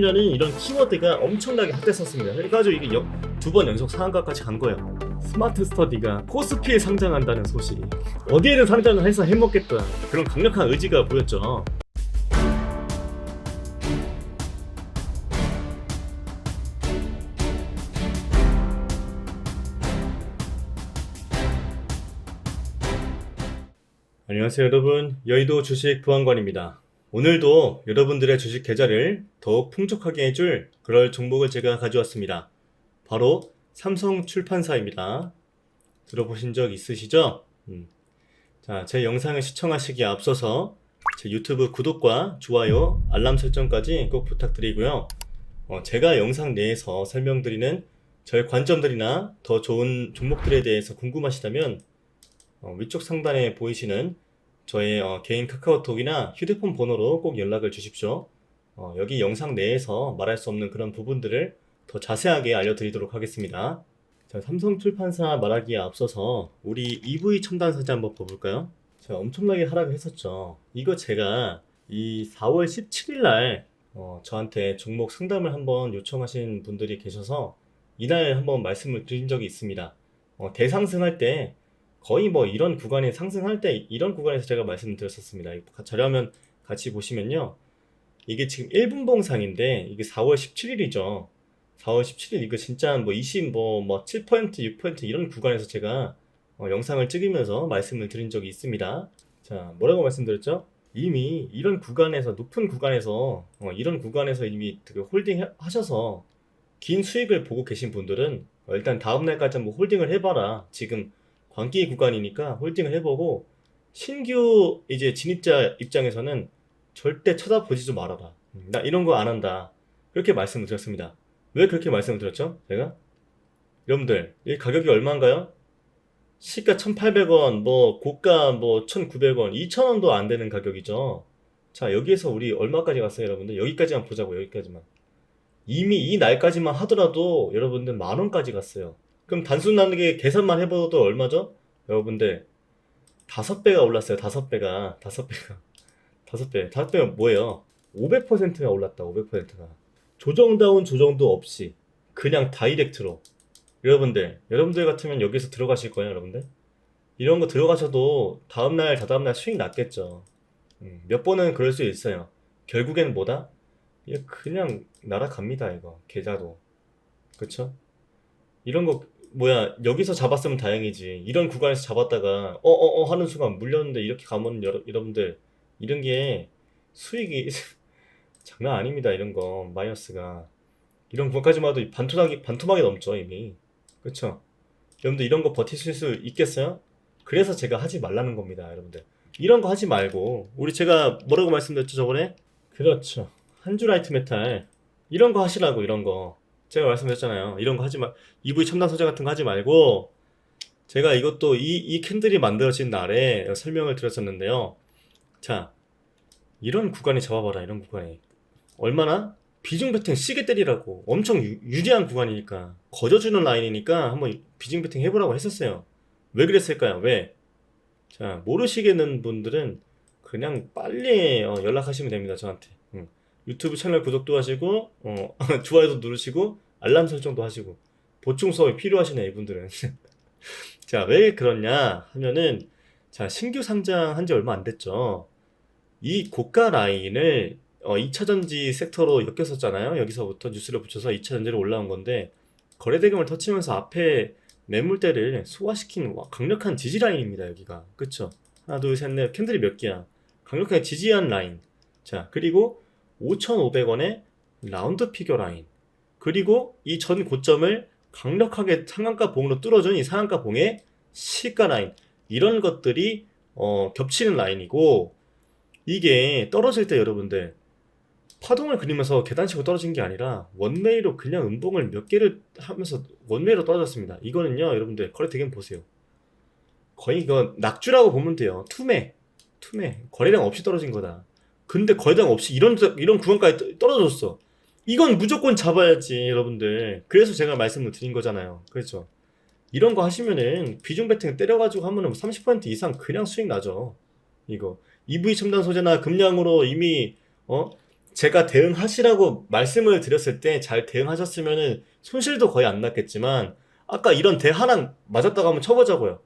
년은 이런 키워드가 엄청나게 핫했었습니다. 그래가지고 이게 두 번 연속 상한가까지 간 거예요. 스마트 스터디가 코스피에 상장한다는 소식이 어디에든 상장을 해서 해먹겠다 그런 강력한 의지가 보였죠. 안녕하세요 여러분 여의도 주식 보안관입니다. 오늘도 여러분들의 주식 계좌를 더욱 풍족하게 해줄 그럴 종목을 제가 가져왔습니다. 바로 삼성 출판사입니다. 들어보신 적 있으시죠? 음. 자, 제 영상을 시청하시기에 앞서서 제 유튜브 구독과 좋아요, 알람 설정까지 꼭 부탁드리고요. 어, 제가 영상 내에서 설명드리는 저의 관점들이나 더 좋은 종목들에 대해서 궁금하시다면 어, 위쪽 상단에 보이시는 저의 어, 개인 카카오톡이나 휴대폰 번호로 꼭 연락을 주십시오. 어, 여기 영상 내에서 말할 수 없는 그런 부분들을 더 자세하게 알려드리도록 하겠습니다. 자, 삼성 출판사 말하기에 앞서서 우리 EV 첨단 사진 한번 봐볼까요? 제가 엄청나게 하락을 했었죠. 이거 제가 이 4월 17일 날 어, 저한테 종목 상담을 한번 요청하신 분들이 계셔서 이날 한번 말씀을 드린 적이 있습니다. 어, 대상승할 때 거의 뭐 이런 구간에 상승할 때 이런 구간에서 제가 말씀을 드렸었습니다. 이거 자료화면 같이 보시면요. 이게 지금 1분 봉 상인데 이게 4월 17일이죠. 4월 17일 이거 진짜 뭐 20, 뭐, 뭐 7%, 6% 이런 구간에서 제가 어, 영상을 찍으면서 말씀을 드린 적이 있습니다. 자, 뭐라고 말씀드렸죠? 이미 이런 구간에서, 높은 구간에서, 어, 이런 구간에서 이미 그 홀딩 해- 하셔서 긴 수익을 보고 계신 분들은 어, 일단 다음 날까지 한번 홀딩을 해봐라. 지금 광기 구간이니까 홀딩을 해보고 신규 이제 진입자 입장에서는 절대 쳐다보지도 말아라. 음, 나 이런 거 안 한다. 그렇게 말씀을 드렸습니다. 왜 그렇게 말씀을 드렸죠? 제가? 여러분들, 이 가격이 얼마인가요? 시가 1,800원, 뭐 고가 뭐 1,900원, 2,000원도 안 되는 가격이죠. 자, 여기에서 우리 얼마까지 갔어요, 여러분들? 여기까지만 보자고, 여기까지만. 이미 이 날까지만 하더라도 여러분들 만 원까지 갔어요. 그럼 단순하게 계산만 해봐도 얼마죠? 여러분들, 다섯 배가 올랐어요, 다섯 배가. 다섯 배가. 다섯 배. 다섯 배가 뭐예요? 500%가 올랐다, 500%가. 조정다운 조정도 없이 그냥 다이렉트로 여러분들 여러분들 같으면 여기서 들어가실 거예요 여러분들 이런 거 들어가셔도 다음날 다다음날 수익 났겠죠 음, 몇 번은 그럴 수 있어요 결국에는 뭐다? 그냥 날아갑니다 이거 계좌도 그쵸? 이런 거 뭐야 여기서 잡았으면 다행이지. 이런 구간에서 잡았다가 어어 어 하는 순간 물렸는데 이렇게 가면 여러, 여러분들 이런 게 수익이 장난 아닙니다 이런 거. 마이너스가. 이런 구간까지만 해도 반토막이 반토막이 넘죠 이미. 그쵸? 여러분들 이런 거 버티실 수 있겠어요? 그래서 제가 하지 말라는 겁니다 여러분들. 이런 거 하지 말고 우리 제가 뭐라고 말씀드렸죠 저번에? 그렇죠. 한주라이트 메탈. 이런 거 하시라고 이런 거 제가 말씀드렸잖아요. 이런 거 하지 마 EV 첨단 소재 같은 거 하지 말고 제가 이것도 이, 이 캔들이 만들어진 날에 설명을 드렸었는데요. 자 이런 구간에 잡아봐라 이런 구간에. 얼마나? 비중 배팅 시계 때리라고. 엄청 유, 유리한 구간이니까. 거저주는 라인이니까 한번 비중 배팅 해보라고 했었어요. 왜 그랬을까요? 왜? 자 모르시겠는 분들은 그냥 빨리 어, 연락하시면 됩니다 저한테. 응. 유튜브 채널 구독도 하시고 어, 좋아요도 누르시고 알람 설정도 하시고 보충 수업이 필요하시네 이분들은 자 왜 그러냐 하면은 자 신규 상장한 지 얼마 안 됐죠 이 고가 라인을 어, 2차 전지 섹터로 엮였었잖아요. 여기서부터 뉴스를 붙여서 2차 전지로 올라온 건데 거래대금을 터치면서 앞에 매물대를 소화시킨 와, 강력한 지지 라인입니다. 여기가 그쵸? 하나 둘 셋 넷 캔들이 몇 개야? 강력하게 지지한 라인. 자 그리고 5,500원의 라운드 피겨 라인. 그리고 이 전 고점을 강력하게 상한가 봉으로 뚫어준 이 상한가 봉의 시가 라인. 이런 것들이 어, 겹치는 라인이고 이게 떨어질 때 여러분들 파동을 그리면서 계단식으로 떨어진 게 아니라 원웨이로 그냥 음봉을 몇 개를 하면서 원웨이로 떨어졌습니다. 이거는요, 여러분들 거래 대금 보세요. 거의 이거 낙주라고 보면 돼요. 투매, 투매, 거래량 없이 떨어진 거다. 근데 거래량 없이 이런 이런 구간까지 떨어졌어. 이건 무조건 잡아야지, 여러분들. 그래서 제가 말씀을 드린 거잖아요. 그렇죠? 이런 거 하시면은 비중 배팅 때려가지고 하면은 30% 이상 그냥 수익 나죠. 이거 EV 첨단 소재나 금량으로 이미 어 제가 대응하시라고 말씀을 드렸을 때 잘 대응하셨으면은 손실도 거의 안 났겠지만 아까 이런 대 하나 맞았다고 한번 쳐보자고요.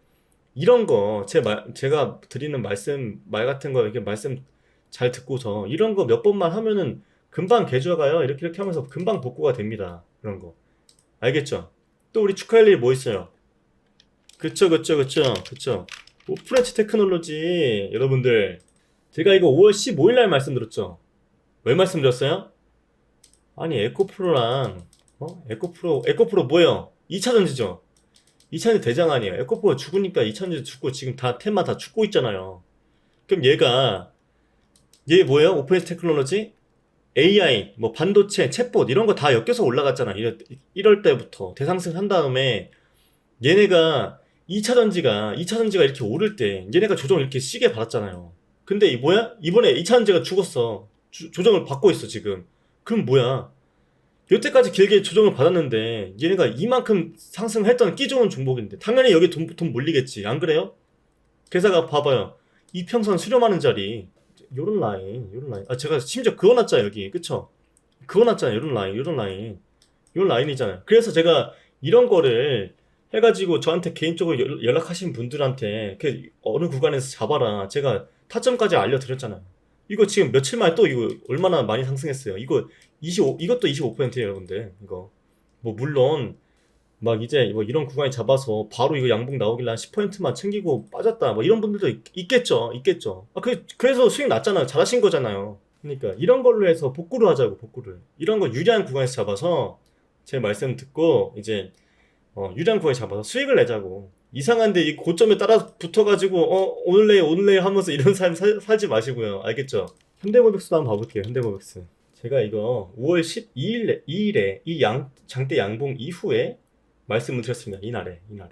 이런 거, 제 말, 제가 드리는 말씀, 말 같은 거 이렇게 말씀 잘 듣고서 이런 거 몇 번만 하면은 금방 개조가요. 이렇게 이렇게 하면서 금방 복구가 됩니다. 이런 거. 알겠죠? 또 우리 축하할 일 뭐 있어요? 그쵸, 그쵸, 그쵸, 그쵸. 오프레치 테크놀로지, 여러분들. 제가 이거 5월 15일 날 말씀드렸죠? 왜 말씀드렸어요? 아니, 에코프로랑, 어? 에코프로, 에코프로 뭐예요? 2차 전지죠? 2차 전지 대장 아니에요. 에코프로 죽으니까 2차 전지 죽고 지금 다 테마 다 죽고 있잖아요. 그럼 얘가, 얘 뭐예요? 오프레치 테크놀로지? AI, 뭐 반도체, 챗봇 이런 거 다 엮여서 올라갔잖아. 이럴, 이럴 때부터 대상승 한 다음에 얘네가 2차 전지가 2차 전지가 이렇게 오를 때 얘네가 조정을 이렇게 시게 받았잖아요. 근데 이 뭐야? 이번에 2차 전지가 죽었어. 주- 조정을 받고 있어 지금. 그럼 뭐야? 여태까지 길게 조정을 받았는데 얘네가 이만큼 상승했던 끼 좋은 종목인데 당연히 여기 돈, 돈 몰리겠지. 안 그래요? 게다가 봐봐요. 이평선 수렴하는 자리 요런 라인, 요런 라인. 아 제가 심지어 그어놨잖아요 여기, 그쵸? 그어놨잖아요 요런 라인, 요런 라인, 요런 라인이잖아요. 그래서 제가 이런 거를 해가지고 저한테 개인적으로 연- 연락하신 분들한테 그 어느 구간에서 잡아라. 제가 타점까지 알려드렸잖아요. 이거 지금 며칠 만에 또 이거 얼마나 많이 상승했어요. 이거 25, 이것도 25%예요, 여러분들. 이거. 뭐, 물론, 막 이제 뭐 이런 구간에 잡아서 바로 이거 양봉 나오길래 한 10%만 챙기고 빠졌다. 뭐 이런 분들도 있, 겠죠 있겠죠. 아, 그, 그래서 수익 났잖아요. 잘하신 거잖아요. 그러니까 이런 걸로 해서 복구를 하자고, 복구를. 이런 거 유리한 구간에서 잡아서 제 말씀 듣고 이제 어, 유리한 구간에 잡아서 수익을 내자고. 이상한데 이 고점에 따라 붙어가지고 어 오늘 내일 오늘 내일 하면서 이런 삶 사, 살지 마시고요. 알겠죠? 현대모백스도 한번 봐볼게요. 현대모백스. 제가 이거 5월 12일에 2일에 이 양 장대 양봉 이후에 말씀을 드렸습니다. 이날에 이날에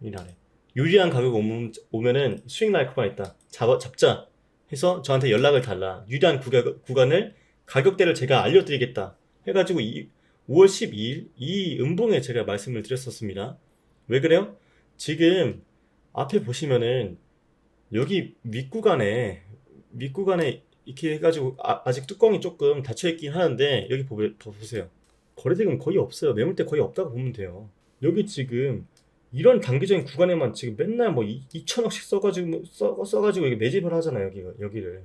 이날에 유리한 가격 오면, 오면은 수익 날 구간 있다. 잡아 잡자 해서 저한테 연락을 달라. 유리한 구간, 구간을 가격대를 제가 알려드리겠다. 해가지고 이 5월 12일 이 음봉에 제가 말씀을 드렸었습니다. 왜 그래요? 지금 앞에 보시면은 여기 윗구간에 윗구간에 이렇게 해가지고 아, 직 뚜껑이 조금 닫혀 있긴 하는데 여기 보, 보세요. 거래대금 거의 없어요. 매물대 거의 없다고 보면 돼요. 여기 지금 이런 단기적인 구간에만 지금 맨날 뭐 2천억씩 써가지고 써, 써가지고 이게 매집을 하잖아요. 여기 여기를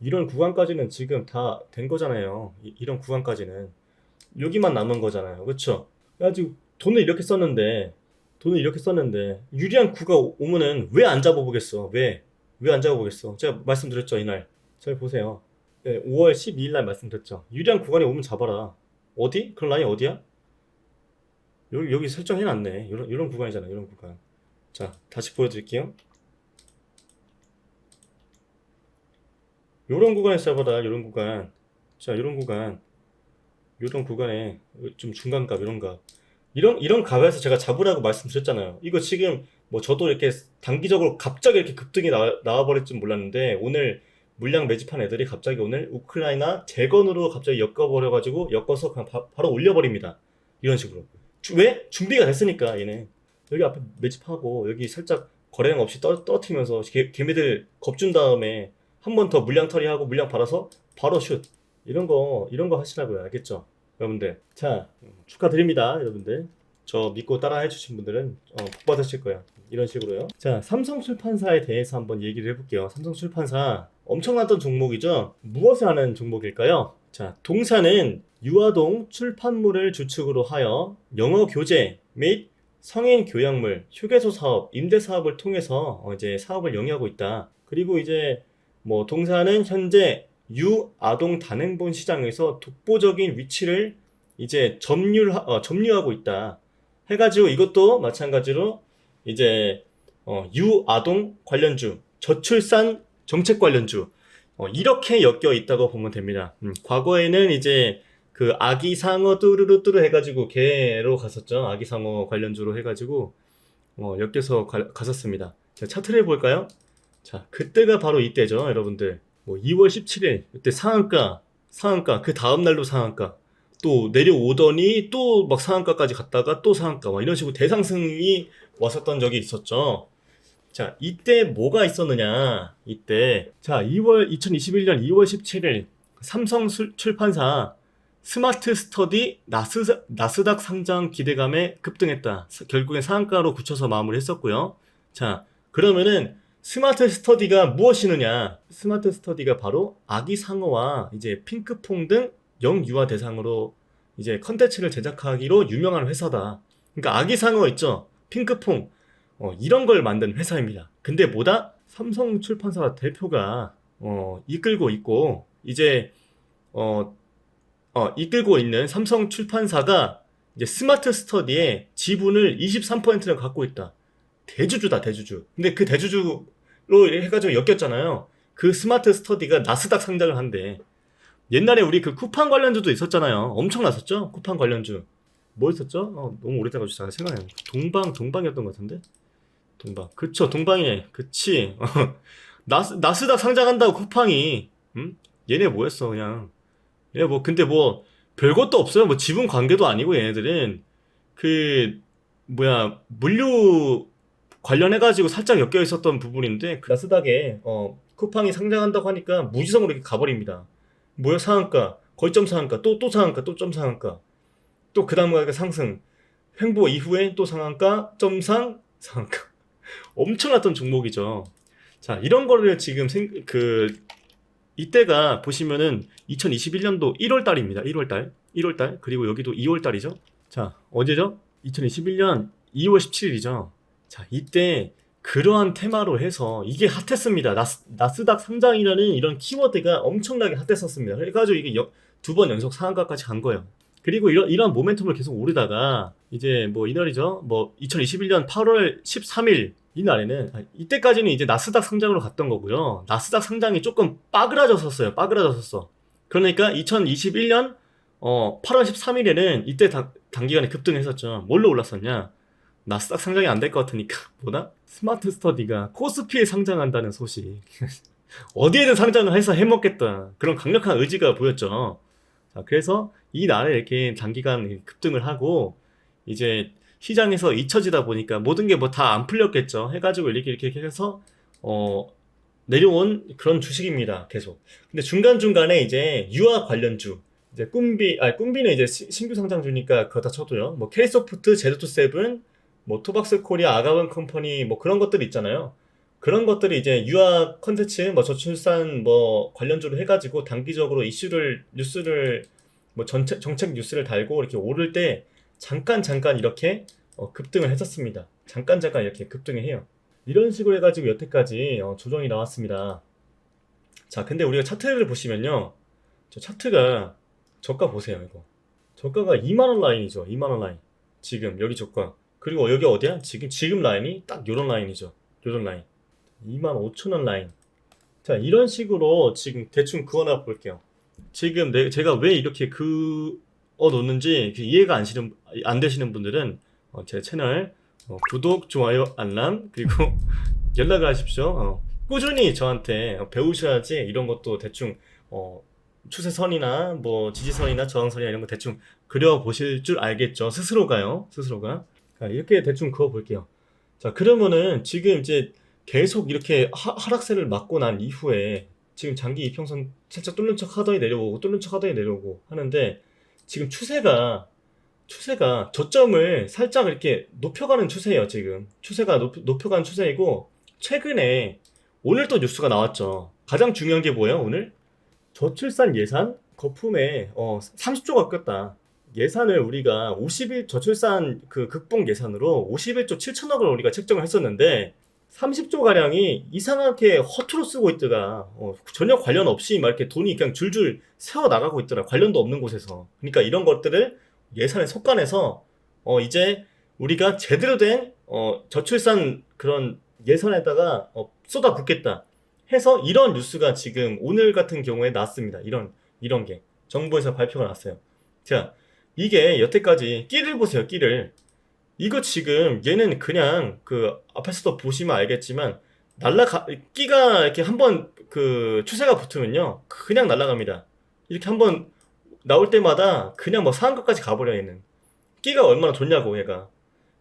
이런 구간까지는 지금 다 된 거잖아요. 이, 이런 구간까지는 여기만 남은 거잖아요. 그렇죠? 그래가지고 돈을 이렇게 썼는데 돈을 이렇게 썼는데 유리한 구가 오- 오면은 왜 안 잡아보겠어? 왜? 왜 안 잡아보겠어? 제가 말씀드렸죠 이날. 잘 보세요. 네, 5월 12일 날 말씀드렸죠. 유리한 구간에 오면 잡아라. 어디? 그런 라인 어디야? 여기 여기 설정해놨네. 이런 이런 구간이잖아. 이런 구간. 자 다시 보여드릴게요. 요런 구간에서 잡아라. 요런 구간. 자 이런 구간. 요런 구간에 좀 중간 값 이런 값. 이런 이런 값에서 제가 잡으라고 말씀드렸잖아요. 이거 지금 뭐 저도 이렇게 단기적으로 갑자기 이렇게 급등이 나, 나와버릴 줄 몰랐는데 오늘 물량 매집한 애들이 갑자기 오늘 우크라이나 재건으로 갑자기 엮어버려가지고 엮어서 그냥 바, 로 올려버립니다. 이런 식으로. 주- 왜? 준비가 됐으니까 얘네. 여기 앞에 매집하고 여기 살짝 거래량 없이 떠, 떨어뜨리면서 개, 개미들 겁준 다음에 한 번 더 물량 처리하고 물량 받아서 바로 슛. 이런 거 이런 거 하시라고요. 알겠죠? 여러분들. 자, 축하드립니다. 여러분들. 저 믿고 따라 해주신 분들은 어, 복 받으실 거예요. 이런 식으로요. 자, 삼성 출판사에 대해서 한번 얘기를 해볼게요. 삼성 출판사 엄청났던 종목이죠. 무엇을 하는 종목일까요? 자, 동사는 유아동 출판물을 주축으로 하여 영어 교재 및 성인 교양물, 휴게소 사업, 임대 사업을 통해서 어, 이제 사업을 영위하고 있다. 그리고 이제 뭐 동사는 현재 유아동 단행본 시장에서 독보적인 위치를 이제 점유 어, 점유하고 있다. 해가지고 이것도 마찬가지로 이제 어, 유아동 관련주, 저출산 정책 관련주 어, 이렇게 엮여 있다고 보면 됩니다. 음, 과거에는 이제 그 아기 상어 뚜루루 뚜루 해가지고 개로 갔었죠. 아기 상어 관련주로 해가지고 어, 엮여서 가, 갔었습니다. 자, 차트를 해볼까요? 자, 그때가 바로 이때죠, 여러분들. 뭐 2월 17일 그때 상한가, 상한가 그 다음 날도 상한가. 또 내려오더니 또 막 상한가까지 갔다가 또 상한가 막 이런 식으로 대상승이 왔었던 적이 있었죠. 자, 이때 뭐가 있었느냐? 이때 자, 2월 2021년 2월 17일 삼성 술- 출판사 스마트 스터디 나스, 나스닥 상장 기대감에 급등했다. 사- 결국엔 상한가로 굳혀서 마무리 했었고요. 자, 그러면은 스마트 스터디가 무엇이느냐? 스마트 스터디가 바로 아기 상어와 이제 핑크퐁 등 영유아 대상으로 이제 컨텐츠를 제작하기로 유명한 회사다. 그러니까 아기 상어 있죠? 핑크퐁. 어, 이런 걸 만든 회사입니다. 근데 뭐다? 삼성 출판사 대표가 어, 이끌고 있고 이제 어, 어, 이끌고 있는 삼성 출판사가 이제 스마트 스터디의 지분을 23%를 갖고 있다. 대주주다, 대주주. 근데 그 대주주로 해가지고 엮였잖아요. 그 스마트 스터디가 나스닥 상장을 한대. 옛날에 우리 그 쿠팡 관련주도 있었잖아요. 엄청 났었죠? 쿠팡 관련주. 뭐 있었죠? 어, 너무 오래돼가지고 잘 생각이 안 나. 동방, 동방이었던 것 같은데? 동방. 그쵸, 동방이네. 그치. 나스, 나스닥 상장한다고 쿠팡이. 음? 얘네 뭐였어, 그냥. 얘네 뭐, 근데 뭐, 별것도 없어요. 뭐, 지분 관계도 아니고, 얘네들은. 그, 뭐야, 물류 관련해가지고 살짝 엮여 있었던 부분인데, 그 나스닥에, 어, 쿠팡이 상장한다고 하니까 무지성으로 이렇게 가버립니다. 뭐야, 상한가. 거의점 상한가. 또, 또 상한가. 또 점 상한가. 또 그 다음 가격 상승. 횡보 이후에 또 상한가. 점상, 상한가. 엄청났던 종목이죠. 자, 이런 거를 지금 생, 그, 이때가 보시면은 2021년도 1월 달입니다. 1월 달. 1월 달. 그리고 여기도 2월 달이죠. 자, 언제죠? 2021년 2월 17일이죠. 자, 이때 그러한 테마로 해서 이게 핫했습니다. 나스, 나스닥 상장이라는 이런 키워드가 엄청나게 핫했었습니다. 그래가지고 이게 두 번 연속 상한가까지 간 거예요. 그리고 이런, 이런 모멘텀을 계속 오르다가 이제 뭐 이날이죠. 뭐 2021년 8월 13일 이날에는 아, 이때까지는 이제 나스닥 상장으로 갔던 거고요. 나스닥 상장이 조금 빠그라졌었어요. 빠그라졌었어. 그러니까 2021년 어, 8월 13일에는 이때 당, 단기간에 급등했었죠. 뭘로 올랐었냐? 나스닥 상장이 안 될 것 같으니까 뭐다? 스마트 스터디가 코스피에 상장한다는 소식. 어디에든 상장을 해서 해먹겠다. 그런 강력한 의지가 보였죠. 자, 그래서 이 날에 이렇게 단기간 급등을 하고 이제 시장에서 잊혀지다 보니까 모든 게 뭐 다 안 풀렸겠죠. 해가지고 이렇게 이렇게 해서 어 내려온 그런 주식입니다. 계속. 근데 중간 중간에 이제 유아 관련주 이제 꿈비 아 꿈비는 이제 시- 신규 상장주니까 그거 다 쳐도요. 뭐 K소프트, 제로투 세븐, 뭐 토박스 코리아, 아가원 컴퍼니 뭐 그런 것들 있잖아요. 그런 것들이 이제 유아 컨텐츠, 뭐 저출산 뭐 관련주로 해가지고 단기적으로 이슈를 뉴스를 뭐 전체 정책 뉴스를 달고 이렇게 오를 때 잠깐 잠깐 이렇게 어, 급등을 했었습니다. 잠깐 잠깐 이렇게 급등을 해요. 이런 식으로 해가지고 여태까지 어, 조정이 나왔습니다. 자, 근데 우리가 차트를 보시면요, 저 차트가 저가 보세요, 이거. 저가가 2만 원 라인이죠. 2만 원 라인. 지금 여기 저가. 그리고 여기 어디야? 지금 지금 라인이 딱 요런 라인이죠. 요런 라인. 2만 5천 원 라인. 자, 이런 식으로 지금 대충 그어나 볼게요. 지금 내, 제가 왜 이렇게 그어 놓는지 이해가 안, 시는, 안 되시는 분들은 어, 제 채널 어, 구독, 좋아요, 알람 그리고 연락을 하십시오. 어, 꾸준히 저한테 배우셔야지 이런 것도 대충 어, 추세선이나 뭐 지지선이나 저항선이나 이런 거 대충 그려 보실 줄 알겠죠. 스스로가요. 스스로가. 자, 이렇게 대충 그어 볼게요. 자, 그러면은 지금 이제 계속 이렇게 하, 하락세를 맞고 난 이후에 지금 장기 이평선 살짝 뚫는 척 하더니 내려오고 뚫는 척 하더니 내려오고 하는데 지금 추세가 추세가 저점을 살짝 이렇게 높여가는 추세예요 지금. 추세가 높, 높여가는 추세이고 최근에 오늘 또 뉴스가 나왔죠. 가장 중요한 게 뭐예요 오늘? 저출산 예산? 거품에 어, 30조가 꼈다. 예산을 우리가 50일 저출산 그 극복 예산으로 51조 7천억을 우리가 책정을 했었는데 30조 가량이 이상하게 허투루 쓰고 있더라. 어, 전혀 관련 없이 막 이렇게 돈이 그냥 줄줄 새어 나가고 있더라. 관련도 없는 곳에서. 그러니까 이런 것들을 예산에 속간해서 어, 이제 우리가 제대로 된 어, 저출산 그런 예산에다가 어, 쏟아 붓겠다. 해서 이런 뉴스가 지금 오늘 같은 경우에 났습니다. 이런 이런 게 정부에서 발표가 났어요. 자, 이게 여태까지 끼를 보세요. 끼를. 이거 지금 얘는 그냥 그 앞에서도 보시면 알겠지만 날라가 끼가 이렇게 한번 그 추세가 붙으면요. 그냥 날아갑니다. 이렇게 한번 나올 때마다 그냥 뭐 상한가까지 가버려 얘는. 끼가 얼마나 좋냐고 얘가.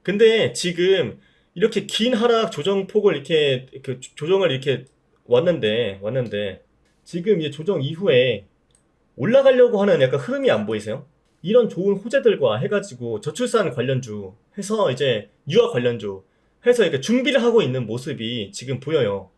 근데 지금 이렇게 긴 하락 조정폭을 이렇게 그 조- 조정을 이렇게 왔는데 왔는데 지금 이제 조정 이후에 올라가려고 하는 약간 흐름이 안 보이세요? 이런 좋은 호재들과 해가지고 저출산 관련주 해서 이제 유아 관련주 해서 이렇게 준비를 하고 있는 모습이 지금 보여요.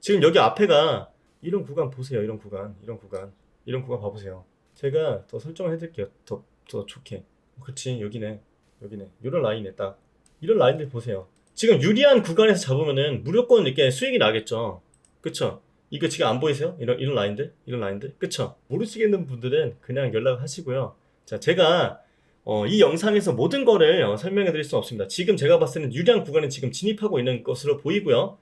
지금 여기 앞에가 이런 구간 보세요. 이런 구간, 이런 구간, 이런 구간 봐보세요. 제가 더 설정을 해드릴게요. 더, 더 좋게. 그렇지, 여기네, 여기네. 이런 라인에 딱 이런 라인들 보세요. 지금 유리한 구간에서 잡으면은 무조건 이렇게 수익이 나겠죠. 그쵸? 이거 지금 안 보이세요? 이런 이런 라인들, 이런 라인들, 그쵸? 모르시겠는 분들은 그냥 연락하시고요. 자, 제가 어, 이 영상에서 모든 거를 어, 설명해 드릴 수 없습니다. 지금 제가 봤을 때는 유리한 구간에 지금 진입하고 있는 것으로 보이고요.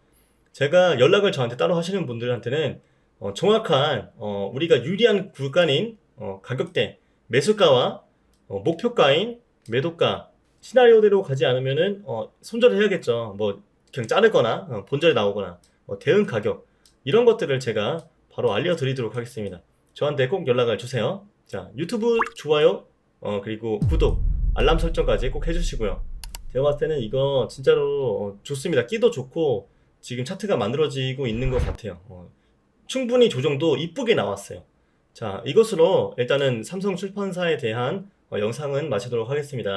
제가 연락을 저한테 따로 하시는 분들한테는 어, 정확한 어, 우리가 유리한 구간인 어, 가격대, 매수가와 어, 목표가인 매도가 시나리오대로 가지 않으면은 어, 손절을 해야겠죠. 뭐 그냥 자르거나 어, 본절에 나오거나 어, 대응 가격 이런 것들을 제가 바로 알려드리도록 하겠습니다. 저한테 꼭 연락을 주세요. 자 유튜브 좋아요 어, 그리고 구독 알람 설정까지 꼭 해주시고요. 제가 봤을 때는 이거 진짜로 어, 좋습니다. 끼도 좋고 지금 차트가 만들어지고 있는 것 같아요. 어, 충분히 조정도 이쁘게 나왔어요. 자 이것으로 일단은 삼성 출판사에 대한 어, 영상은 마치도록 하겠습니다.